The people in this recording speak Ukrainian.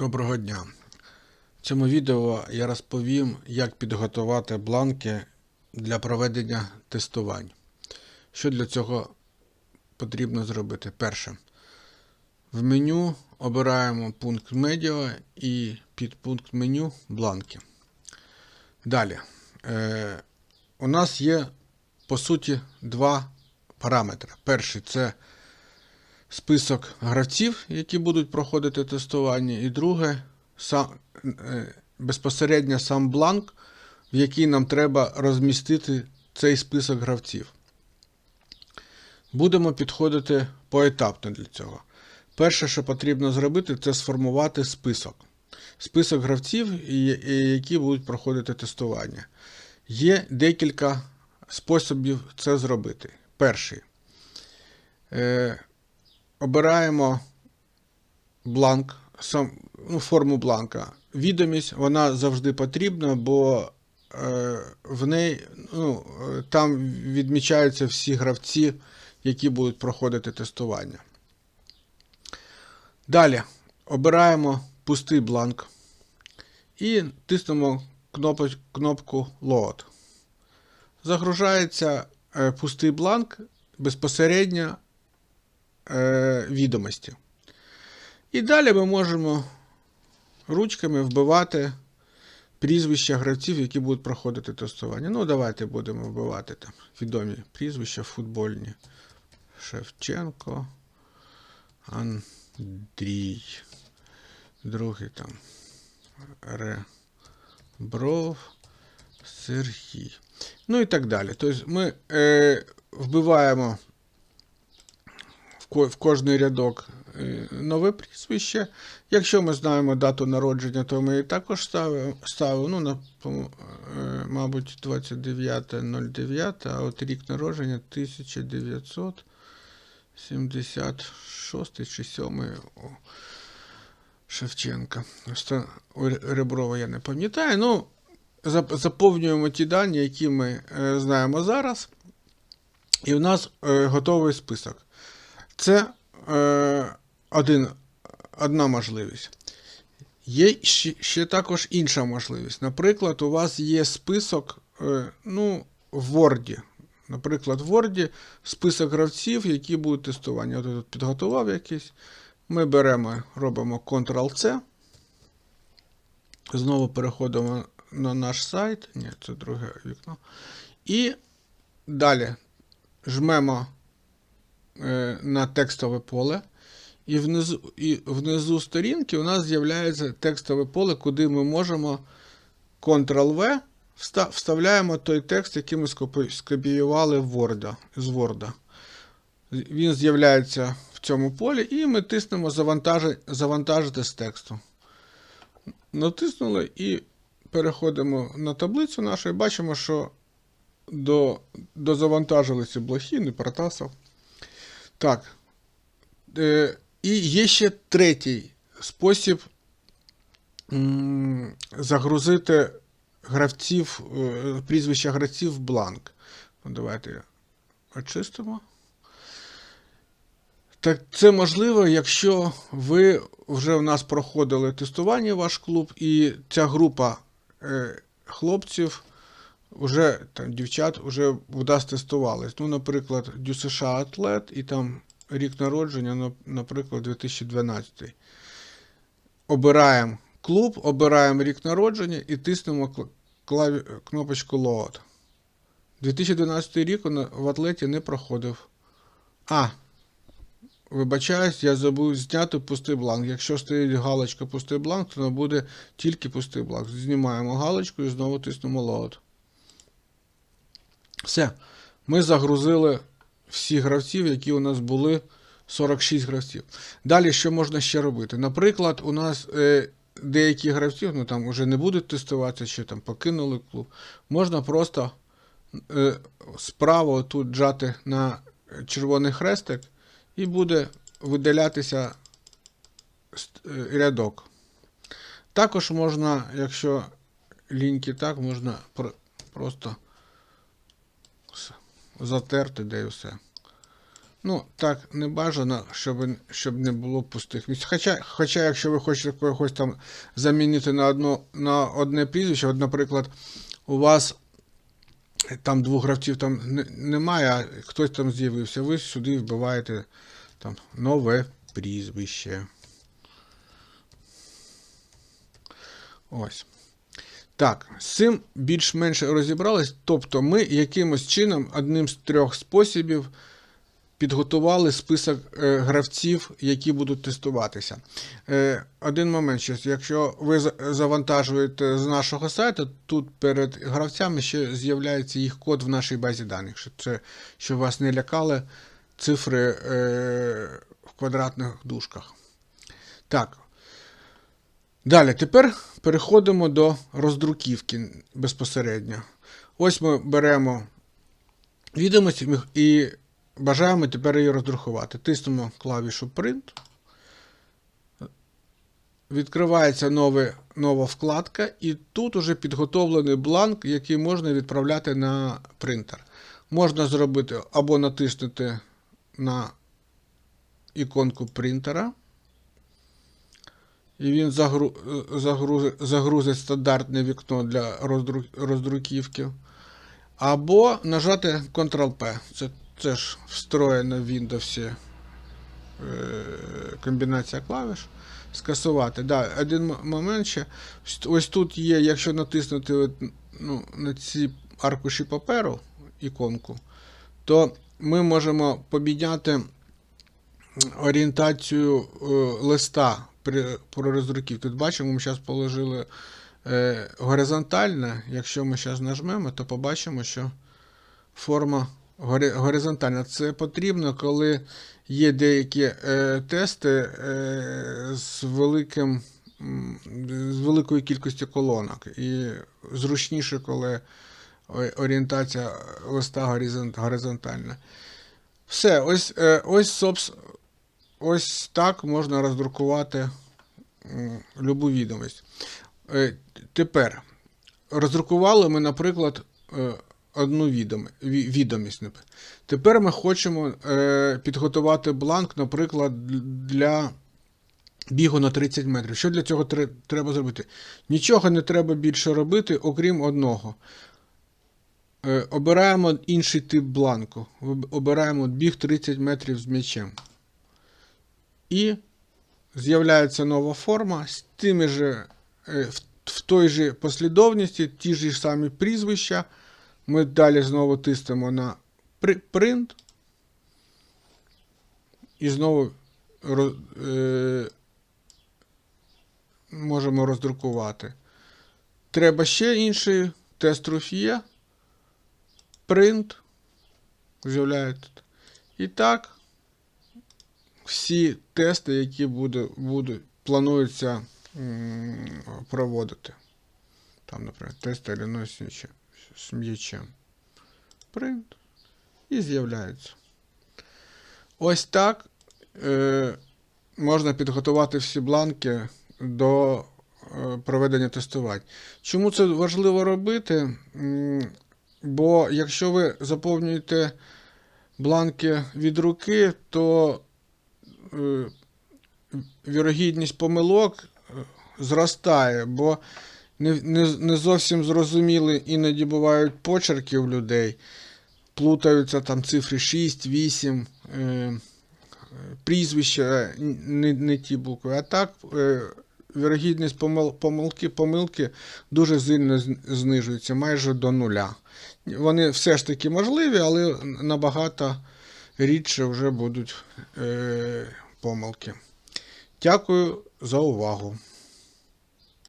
Доброго дня. В цьому відео я розповім, як підготувати бланки для проведення тестувань. Що для цього потрібно зробити? Перше. В меню обираємо пункт медіа і під пункт меню бланки. Далі. Е, у нас є, по суті, два параметри. Перший це список гравців, які будуть проходити тестування, і друге сам, е, безпосередньо сам бланк, в який нам треба розмістити цей список гравців. Будемо підходити поетапно для цього. Перше, що потрібно зробити, це сформувати список. Список гравців, які будуть проходити тестування. Є декілька способів це зробити. Перший. Обираємо бланк, сам, ну, форму бланка. Відомість вона завжди потрібна, бо е, в неї ну, е, там відмічаються всі гравці, які будуть проходити тестування. Далі обираємо пустий бланк і тиснемо кнопку Load. Загружається е, пустий бланк безпосередньо е, відомості. І далі ми можемо ручками вбивати прізвища гравців, які будуть проходити тестування. Ну, давайте будемо вбивати там відомі прізвища футбольні. Шевченко, Андрій. Другий там Ребров, Сергій. Ну і так далі. Тобто ми е, вбиваємо в, кожний рядок е, нове прізвище. Якщо ми знаємо дату народження, то ми і також ставимо, ставимо ну, на, е, мабуть, 29.09, а от рік народження 1976 чи 7 Шевченка. Реброва я не пам'ятаю. Ну, заповнюємо ті дані, які ми е, знаємо зараз. І у нас готовий список. Це е, один, одна можливість. Є ще, ще також інша можливість. Наприклад, у вас є список е, ну, в Word. Наприклад, в Word список гравців, які будуть тестування. Я тут підготував якийсь. Ми беремо, робимо Ctrl-C. Знову переходимо на наш сайт. Ні, це друге вікно. І далі жмемо на текстове поле. І внизу, і внизу сторінки у нас з'являється текстове поле, куди ми можемо Ctrl-V вста- вставляємо той текст, який ми скопіювали в Word, з Word. Він з'являється в цьому полі, і ми тиснемо завантажити з тексту. Натиснули і переходимо на таблицю нашу і бачимо, що до, дозавантажилися Блохін і Протасов. Так. Е, і є ще третій спосіб загрузити гравців, е, прізвища гравців в бланк. Ну, давайте очистимо. Так, це можливо, якщо ви вже в нас проходили тестування ваш клуб, і ця група е, хлопців, уже там дівчат, вже у тестувались. Ну, наприклад, ДЮСШ Атлет і там рік народження, наприклад, 2012. Обираємо клуб, обираємо рік народження і тиснемо клаві... кнопочку Load. 2012 рік в атлеті не проходив. А, вибачаюсь, я забув зняти пустий бланк. Якщо стоїть галочка пустий бланк, то не буде тільки пустий бланк. Знімаємо галочку і знову тиснемо Load. Все. Ми загрузили всіх гравців, які у нас були 46 гравців. Далі, що можна ще робити? Наприклад, у нас е, деякі гравців, ну там вже не будуть тестуватися, чи там покинули клуб. Можна просто е, справа тут жати на червоний хрестик, і буде видалятися е, рядок. Також можна, якщо ліньки так, можна про- просто затерти, де і все. Ну, так не бажано, щоб, щоб не було пустих місць. Хоча, хоча, якщо ви хочете когось там замінити на, одно, на одне прізвище, от, наприклад, у вас там двох гравців там немає, а хтось там з'явився, ви сюди вбиваєте там нове прізвище. Ось. Так, з цим більш-менш розібрались. Тобто ми якимось чином, одним з трьох способів, підготували список е, гравців, які будуть тестуватися. Е, один момент ще, якщо ви завантажуєте з нашого сайту, тут перед гравцями ще з'являється їх код в нашій базі даних, щоб, це, щоб вас не лякали цифри е, в квадратних дужках. Так. Далі, тепер переходимо до роздруківки безпосередньо. Ось ми беремо відомості і бажаємо тепер її роздрукувати. Тиснемо клавішу Print. Відкривається нове, нова вкладка, і тут уже підготовлений бланк, який можна відправляти на принтер. Можна зробити або натиснути на іконку принтера. І він загру... загрузи... загрузить стандартне вікно для роздру... роздруківки. Або нажати Ctrl-P. Це, ж встроєна в Windows е... комбінація клавіш. Скасувати. Да, один момент ще. Ось- тут є, якщо натиснути от, ну, на ці аркуші паперу іконку, то ми можемо поміняти орієнтацію е, листа про роздруків. Тут бачимо, ми зараз положили е, горизонтальне. Якщо ми зараз нажмемо, то побачимо, що форма гори- горизонтальна. Це потрібно, коли є деякі е, тести е, з великим. З великою кількістю колонок. І зручніше, коли орієнтація листа горизонтальна. Все, ось, е, ось, ось так можна роздрукувати любу відомість. Е, Тепер роздрукували ми, наприклад, е, одну відомість. Тепер ми хочемо е, підготувати бланк, наприклад, для бігу на 30 метрів. Що для цього треба зробити? Нічого не треба більше робити, окрім одного. Обираємо інший тип бланку. Обираємо біг 30 метрів з м'ячем. І з'являється нова форма з тими же, в, той же послідовності, ті ж самі прізвища. Ми далі знову тиснемо на print. І знову е, можемо роздрукувати. Треба ще інший тест є. Print. З'являється. І так, всі тести, які буде, буде, планується проводити. Там, наприклад, тест Ілліной з м'ячем- з. Print. І з'являється. Ось так е, можна підготувати всі бланки до е, проведення тестувань. Чому це важливо робити? Бо якщо ви заповнюєте бланки від руки, то вірогідність помилок е, зростає, бо не, не, зовсім зрозуміли іноді бувають почерки у людей, плутаються там цифри 6, 8, е, прізвища, не, не ті букви. А так, е, вірогідність помил, помилки, помилки дуже сильно знижується, майже до нуля. Вони все ж таки можливі, але набагато рідше вже будуть е, помилки. Дякую за увагу.